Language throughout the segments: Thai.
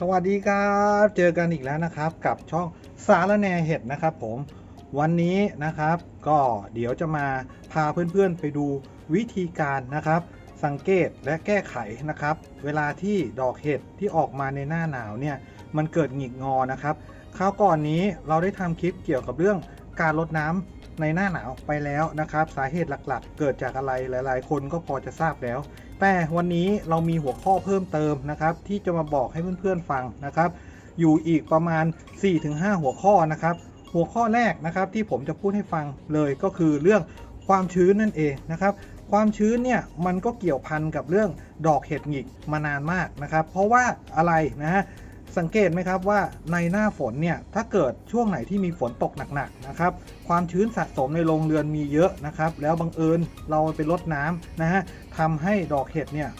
สวัสดีครับ เจอกันอีกแล้วนะครับ กับช่องสารแนเห็ดนะครับผมวันนี้นะครับ ก็เดี๋ยวจะมาพาเพื่อนๆไปดูวิธีการนะครับ สังเกตและแก้ไขนะครับ เวลาที่ดอกเห็ดที่ออกมาในหน้าหนาวเนี่ยมันเกิดหงิกงอนะครับคราวก่อนนี้เราได้ทำคลิปเกี่ยวกับเรื่องการลดน้ำในหน้าหนาวไปแล้วนะครับ สาเหตุหลักๆ เกิดจากอะไรหลาย ๆ คนก็พอจะทราบแล้ว แต่วันนี้เรามีหัวข้อเพิ่มเติมนะครับ ที่จะมาบอกให้เพื่อนๆฟังนะครับ อยู่อีกประมาณ 4-5 หัวข้อนะครับ หัวข้อแรกนะครับที่ผมจะพูดให้ฟังเลยก็คือเรื่องความชื้นนั่นเองนะครับ ความชื้นเนี่ยมันก็เกี่ยวพันกับเรื่องดอกเห็ดหงิกมานานมากนะครับ เพราะว่าอะไรนะฮะ สังเกตไหมครับว่าในหน้าฝนเนี่ยถ้าเกิดช่วงไหนที่มีฝนตกหนักๆนะครับความชื้นสะสมในโรงเรือนมีเยอะนะครับ แล้วบังเอิญเราไปลดน้ำนะฮะทำให้ดอกเห็ดเนี่ย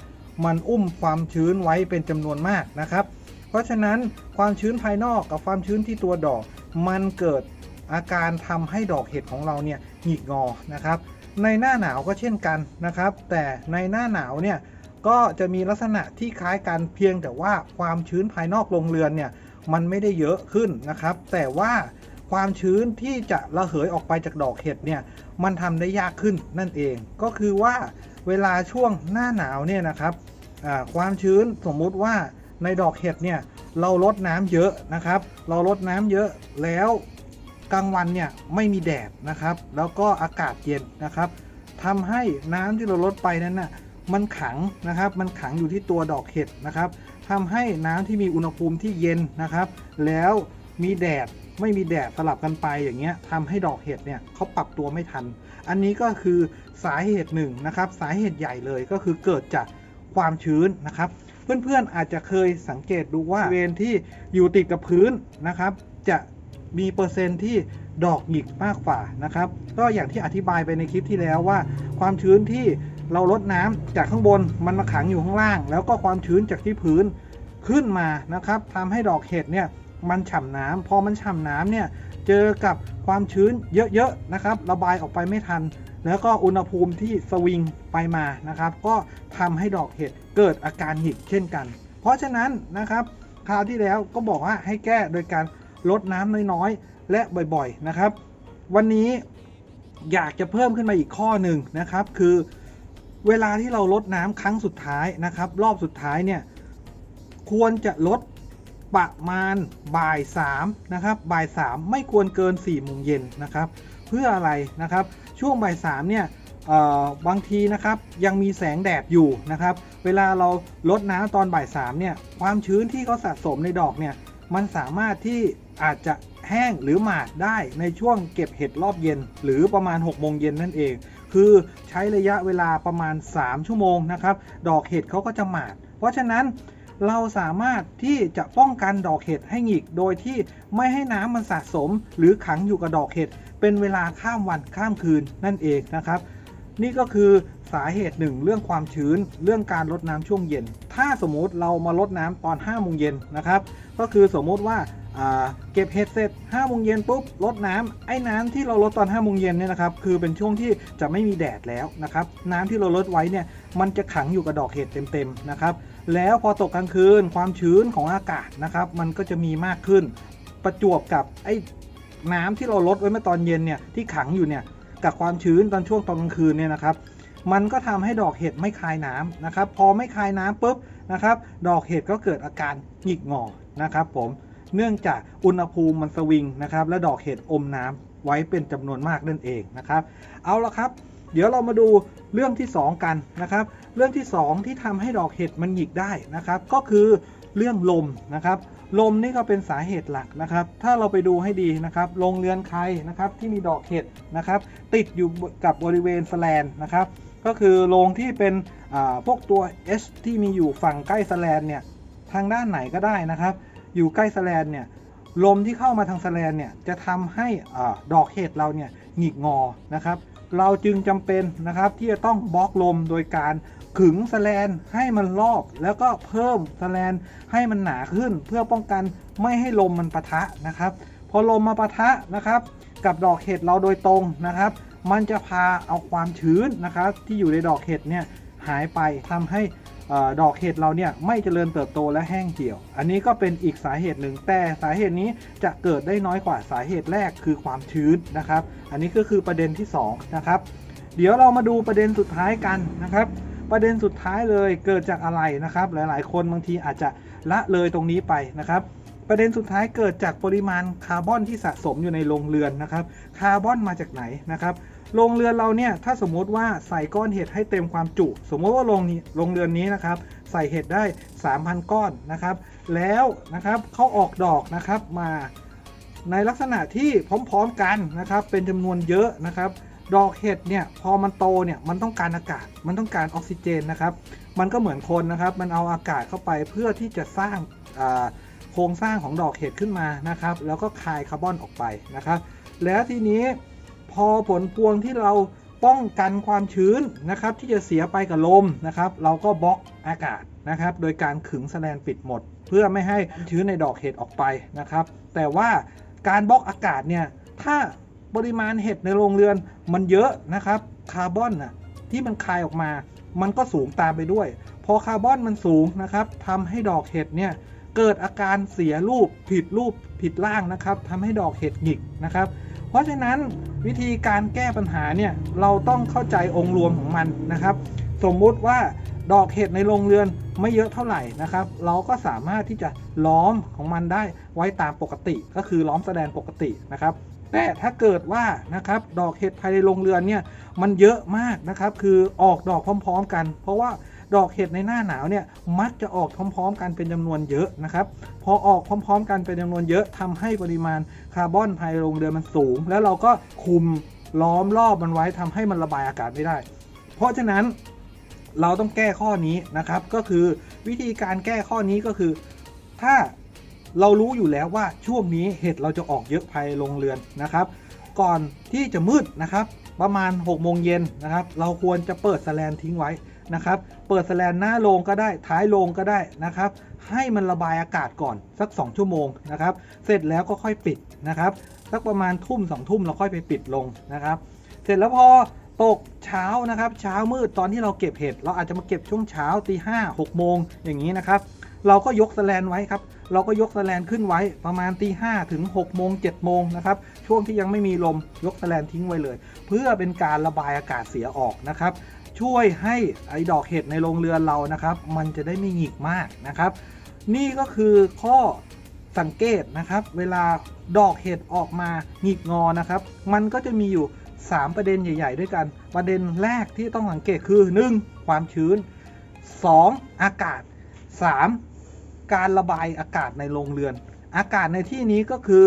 มันอุ้มความชื้นไว้เป็นจำนวนมากนะครับ เพราะฉะนั้นความชื้นภายนอกกับความชื้นที่ตัวดอก มันเกิดอาการทำให้ดอกเห็ดของเราเนี่ยหงิกงอนะครับ ในหน้าหนาวก็เช่นกันนะครับ แต่ในหน้าหนาวเนี่ย ก็จะมีลักษณะที่คล้ายกันเพียงแต่ว่าความชื้นภายนอกโรงเรือนเนี่ยมันไม่ได้เยอะขึ้นนะครับ แต่ว่าความชื้นที่จะระเหยออกไปจากดอกเห็ดเนี่ยมันทำได้ยากขึ้นนั่นเอง ก็คือว่าเวลาช่วงหน้าหนาวเนี่ยนะครับความชื้นสมมุติว่าในดอกเห็ดเนี่ยเราลดน้ำเยอะนะครับ เราลดน้ำเยอะแล้วกลางวันเนี่ยไม่มีแดดนะครับ แล้วก็อากาศเย็นนะครับทำให้น้ำที่เราลดไปนั้นน่ะ มันขังนะครับ มันขังอยู่ที่ตัวดอกเห็ดนะครับทำให้น้ำที่มีอุณหภูมิที่เย็นนะครับ แล้วมีแดดไม่มีแดดสลับกันไปอย่างเงี้ยทำให้ดอกเห็ดเนี่ยเขาปรับตัวไม่ทัน อันนี้ก็คือสาเหตุหนึ่งนะครับ สาเหตุใหญ่เลยก็คือเกิดจากความชื้นนะครับ เพื่อนๆอาจจะเคยสังเกตดูว่าเวณที่อยู่ติดกับพื้นนะครับ จะมีเปอร์เซ็นต์ที่ดอกหงิกมากกว่านะครับ ก็อย่างที่อธิบายไปในคลิปที่แล้วว่า ความชื้นที่ เราลดน้ำจากข้างบนมันมาขังอยู่ข้างล่าง แล้วก็ความชื้นจากที่พื้นขึ้นมานะครับทำให้ดอกเห็ดเนี่ยมันฉ่ำน้ำพอมันฉ่ำน้ำเนี่ยเจอกับความชื้นเยอะๆนะครับ ระบายออกไปไม่ทัน แล้วก็อุณหภูมิที่สวิงไปมานะครับ ก็ทำให้ดอกเห็ดเกิดอาการหงิกเช่นกัน เพราะฉะนั้นนะครับคราวที่แล้วก็บอกว่าให้แก้โดยการลดน้ำน้อยๆ และบ่อยๆนะครับ วันนี้อยากจะเพิ่มขึ้นมาอีกข้อหนึ่งนะครับ คือ เวลาที่เราลดน้ำครั้งสุดท้ายนะครับ รอบสุดท้ายเนี่ยควรจะลดประมาณบ่าย3นะครับบ่าย3ไม่ควรเกิน4โมงเย็นนะครับ เพื่ออะไรนะครับ ช่วงบ่าย3เนี่ยบางทีนะครับยังมีแสงแดดอยู่นะครับ เวลาเราลดน้ำตอนบ่าย3เนี่ยความชื้นที่เขาสะสมในดอกเนี่ยมันสามารถที่อาจจะแห้งหรือหมาดได้ในช่วงเก็บเห็ดรอบเย็น หรือประมาณ6โมงเย็นนั่นเอง คือใช้ระยะเวลาประมาณ 3 ชั่วโมงนะครับ ดอกเห็ดเขาก็จะหมาด เพราะฉะนั้นเราสามารถที่จะป้องกันดอกเห็ดให้หงิก โดยที่ไม่ให้น้ำมันสะสม หรือขังอยู่กับดอกเห็ดเป็นเวลาข้ามวันข้ามคืนนั่นเองนะครับ นี่ก็คือสาเหตุหนึ่งเรื่องความชื้นเรื่องการลดน้ำช่วงเย็น ถ้าสมมุติเรามาลดน้ำตอน5โมงเย็นนะครับ ก็คือสมมุติว่า เก็บเห็ดเสร็จ5โมงเย็นปุ๊บลดน้ำไอ้น้ำที่เราลดตอน5โมงเย็นเนี่ยนะครับคือเป็นช่วงที่จะไม่มีแดดแล้วนะครับน้ำที่เราลดไว้เนี่ยมันจะขังอยู่กับดอกเห็ดเต็มๆนะครับแล้วพอตกกลางคืนความชื้นของอากาศนะครับมันก็จะมีมากขึ้น ประจวบกับไอ้น้ำที่เราลดไว้เมื่อตอนเย็นเนี่ยที่ขังอยู่เนี่ยกับความชื้นตอนช่วงตอนกลางคืนเนี่ยนะครับมันก็ทำให้ดอกเห็ดไม่คายน้ำนะครับพอไม่คายน้ำปุ๊บนะครับดอกเห็ดก็เกิดอาการหงิกงอนะครับผม เนื่องจากอุณหภูมิมันสวิงนะครับและดอกเห็ดอมน้ำไว้เป็นจำนวนมากนั่นเองนะครับ เอาละครับ เดี๋ยวเรามาดูเรื่องที่ 2 กันนะครับ เรื่องที่ 2 ที่ทำให้ดอกเห็ดมันหงิกได้นะครับ ก็คือเรื่องลมนะครับ ลมนี่ก็เป็นสาเหตุหลักนะครับ ถ้าเราไปดูให้ดีนะครับโรงเรือนใครนะครับที่มีดอกเห็ดนะครับ ติดอยู่กับบริเวณแสแลนนะครับ ก็คือโรงที่เป็นพวกตัว S ที่มีอยู่ฝั่งใกล้แสแลนเนี่ยทางด้านไหนก็ได้นะครับ อยู่ใกล้แสแลนเนี่ยลมที่เข้ามาทางแสแลนเนี่ยจะทำให้อดอกเห็ดเราเนี่ยหงิกงอนะครับ เราจึงจำเป็นนะครับที่จะต้องบล็อกลมโดยการขึงแสแลนให้มันรอบ แล้วก็เพิ่มแสแลนให้มันหนาขึ้น เพื่อป้องกันไม่ให้ลมมันปะทะนะครับ พอลมมาปะทะนะครับ กับดอกเห็ดเราโดยตรงนะครับ มันจะพาเอาความชื้นนะครับ ที่อยู่ในดอกเห็ดเนี่ย หายไปทำให้ดอกเห็ดเราเนี่ยไม่เจริญเติบโตและแห้งเหี่ยว อันนี้ก็เป็นอีกสาเหตุหนึ่ง แต่สาเหตุนี้จะเกิดได้น้อยกว่าสาเหตุแรกคือความชื้นนะครับ อันนี้ก็คือประเด็นที่สองนะครับ เดี๋ยวเรามาดูประเด็นสุดท้ายกันนะครับ ประเด็นสุดท้ายเลยเกิดจากอะไรนะครับ หลาย ๆ คนบางทีอาจจะละเลยตรงนี้ไปนะครับประเด็นสุดท้ายเกิดจากปริมาณคาร์บอนที่สะสมอยู่ในโรงเรือนนะครับ คาร์บอนมาจากไหนนะครับ โรงเรือนเราเนี่ยถ้าสมมุติว่าใส่ก้อนเห็ดให้เต็มความจุ สมมติว่าโรงนี้โรงเรือนนี้นะครับ ใส่เห็ดได้ 3,000 ก้อนนะครับ แล้วนะครับเขาออกดอกนะครับมาในลักษณะที่พร้อมๆกันนะครับ เป็นจำนวนเยอะนะครับ ดอกเห็ดเนี่ยพอมันโตเนี่ยมันต้องการอากาศ มันต้องการออกซิเจนนะครับ มันก็เหมือนคนนะครับ มันเอาอากาศเข้าไปเพื่อที่จะสร้างโครงสร้างของดอกเห็ดขึ้นมานะครับ แล้วก็คายคาร์บอนออกไปนะครับ แล้วทีนี้ พอผลพวงที่เราป้องกันความชื้นนะครับ ที่จะเสียไปกับลมนะครับ เราก็บล็อกอากาศนะครับ โดยการขึงแสแลนปิดหมด เพื่อไม่ให้ชื้นในดอกเห็ดออกไปนะครับ แต่ว่าการบล็อกอากาศเนี่ยถ้าปริมาณเห็ดในโรงเรือนมันเยอะนะครับคาร์บอนน่ะที่มันคายออกมา มันก็สูงตามไปด้วย พอคาร์บอนมันสูงนะครับทำให้ดอกเห็ดเนี่ยเกิดอาการเสียรูปผิดรูปผิดร่างนะครับทำให้ดอกเห็ดหงิกนะครับ เพราะฉะนั้นวิธีการแก้ปัญหาเนี่ยเราต้องเข้าใจองค์รวมของมันนะครับ สมมุติว่าดอกเห็ดในโรงเรือนไม่เยอะเท่าไหร่นะครับ เราก็สามารถที่จะล้อมของมันได้ไว้ตามปกติ ก็คือล้อมแสดงปกตินะครับ แต่ถ้าเกิดว่านะครับดอกเห็ดภายในโรงเรือนเนี่ยมันเยอะมากนะครับ คือออกดอกพร้อม ๆ กัน เพราะว่า ดอกเห็ดในหน้าหนาวเนี่ยมักจะออกพร้อมๆ กันเป็นจำนวนเยอะนะครับพอออกพร้อม ๆ กันเป็นจำนวนเยอะทำให้ปริมาณคาร์บอนภายโรงเรือนมันสูง แล้วเราก็คุมล้อมรอบมันไว้ทำให้มันระบายอากาศไม่ได้ เพราะฉะนั้นเราต้องแก้ข้อนี้นะครับ ก็คือวิธีการแก้ข้อนี้ก็คือ ถ้าเรารู้อยู่แล้วว่าช่วงนี้เห็ดเราจะออกเยอะภายในโรงเรือนนะครับ ก่อนที่จะมืดนะครับ ประมาณ6โมงเย็นนะครับ เราควรจะเปิดแสแลนทิ้งไว้ นะครับ เปิดแสแลนหน้าโรงก็ได้ท้ายโรงก็ได้นะครับ ให้มันระบายอากาศก่อนสัก 2 ชั่วโมงนะครับ เสร็จแล้วก็ค่อยปิดนะครับ สักประมาณทุ่มสองทุ่มเราค่อยไปปิดลงนะครับ เสร็จแล้วพอตกเช้านะครับ เช้ามืดตอนที่เราเก็บเห็ด เราอาจจะมาเก็บช่วงเช้าตีห้าหกโมงอย่างนี้นะครับ เราก็ยกแสแลนไว้ครับ เราก็ยกแสแลนขึ้นไว้ประมาณตีห้าถึง6โมง7โมงนะครับ ช่วงที่ยังไม่มีลมยกแสแลนทิ้งไว้เลย เพื่อเป็นการระบายอากาศเสียออกนะครับ ช่วยให้ไอ้ดอกเห็ดในโรงเรือนเรานะครับ มันจะได้ไม่หงิกมากนะครับ นี่ก็คือข้อสังเกตนะครับ เวลาดอกเห็ดออกมาหงิกงอนะครับ มันก็จะมีอยู่ 3 ประเด็นใหญ่ ๆ ด้วยกัน ประเด็นแรกที่ต้องสังเกตคือ 1. ความชื้น 2. อากาศ 3. การระบายอากาศในโรงเรือน อากาศในที่นี้ก็คือ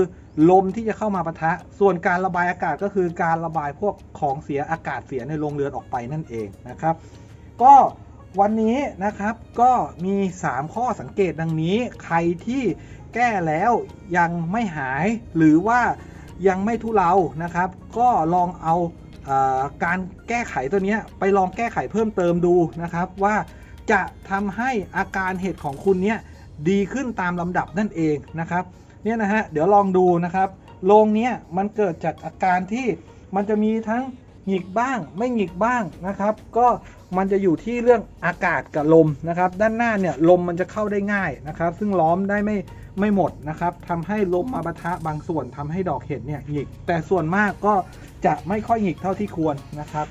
ลมที่จะเข้ามาปะทะ ส่วนการระบายอากาศก็คือการระบายพวกของเสียอากาศเสียในโรงเรือนออกไปนั่นเองนะครับ ก็วันนี้นะครับก็มี 3 ข้อสังเกตดังนี้ ใครที่แก้แล้วยังไม่หายหรือว่ายังไม่ทุเลานะครับ ก็ลองเอาเออการแก้ไขตัวนี้ไปลองแก้ไขเพิ่มเติมดูนะครับว่าจะทำให้อาการเห็ดของคุณเนี้ยดีขึ้นตามลำดับนั่นเองนะครับ เนี่ยนะฮะเดี๋ยวลองดูนะครับโรงเนี้ยมันเกิดจากอาการที่มันจะมีทั้งหงิกบ้างไม่หงิกบ้างนะครับ ก็มันจะอยู่ที่เรื่องอากาศกับลมนะครับ ด้านหน้าเนี่ยลมมันจะเข้าได้ง่ายนะครับ ซึ่งล้อมได้ไม่ไม่หมดนะครับทำให้ลมมาปะทะบางส่วนทำให้ดอกเห็ดเนี่ยหงิก แต่ส่วนมากก็จะไม่ค่อยหงิกเท่าที่ควรนะครับ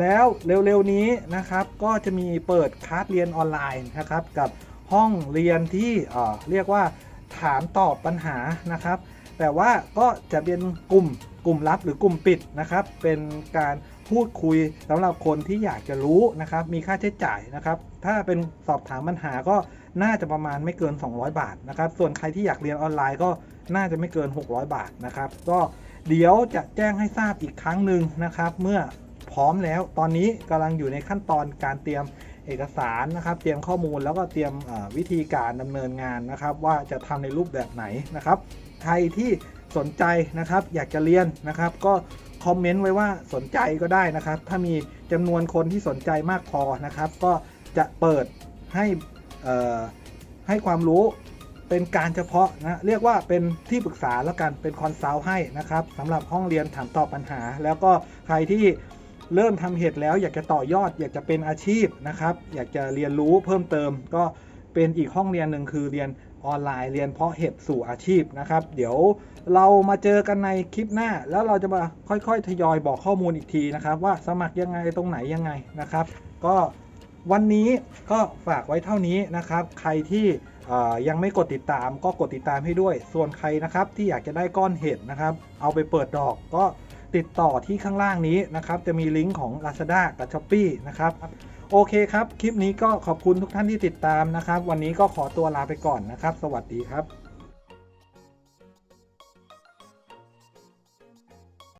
แล้วเร็วๆนี้นะครับก็จะมีเปิดคลาสเรียนออนไลน์นะครับกับห้องเรียนที่เออเรียกว่า ถามตอบปัญหานะครับ แต่ว่าก็จะเป็นกลุ่มกลุ่มลับหรือกลุ่มปิดนะครับ เป็นการพูดคุยสำหรับคนที่อยากจะรู้นะครับ มีค่าใช้จ่ายนะครับ ถ้าเป็นสอบถามปัญหาก็น่าจะประมาณไม่เกิน 200 บาทนะครับ ส่วนใครที่อยากเรียนออนไลน์ก็น่าจะไม่เกิน 600 บาทนะครับ ก็เดี๋ยวจะแจ้งให้ทราบอีกครั้งหนึ่งนะครับ เมื่อพร้อมแล้วตอนนี้กำลังอยู่ในขั้นตอนการเตรียม เอกสารนะครับ เตรียมข้อมูลแล้วก็เตรียมวิธีการดำเนินงานนะครับ ว่าจะทำในรูปแบบไหนนะครับ ใครที่สนใจนะครับอยากจะเรียนนะครับ ก็คอมเมนต์ไว้ว่าสนใจก็ได้นะครับ ถ้ามีจำนวนคนที่สนใจมากพอนะครับ ก็จะเปิดให้ให้ความรู้เป็นการเฉพาะนะเรียกว่าเป็นที่ปรึกษาแล้วกันเป็นคอนซัลท์ให้นะครับสำหรับห้องเรียนถามตอบปัญหา แล้วก็ใครที่ เริ่มทำเห็ดแล้วอยากจะต่อยอด อยากจะเป็นอาชีพนะครับ อยากจะเรียนรู้เพิ่มเติม ก็เป็นอีกห้องเรียนหนึ่งคือเรียนออนไลน์เรียนเพาะเห็ดสู่อาชีพนะครับ เดี๋ยวเรามาเจอกันในคลิปหน้า แล้วเราจะมาค่อยๆ ทยอยบอกข้อมูลอีกทีนะครับ ว่าสมัครยังไงตรงไหนยังไงนะครับ ก็วันนี้ก็ฝากไว้เท่านี้นะครับ ใครที่ยังไม่กดติดตามก็กดติดตามให้ด้วย ส่วนใครนะครับที่อยากจะได้ก้อนเห็ดนะครับ เอาไปเปิดดอกก็ ติดต่อที่ข้างล่างนี้นะครับ จะมีลิงก์ของ Lazada กับ s h อ p e e นะครับโอเคครับ คลิปนี้ก็ขอบคุณทุกท่านที่ติดตามนะครับ วันนี้ก็ขอตัวลาไปก่อนนะครับ สวัสดีครับ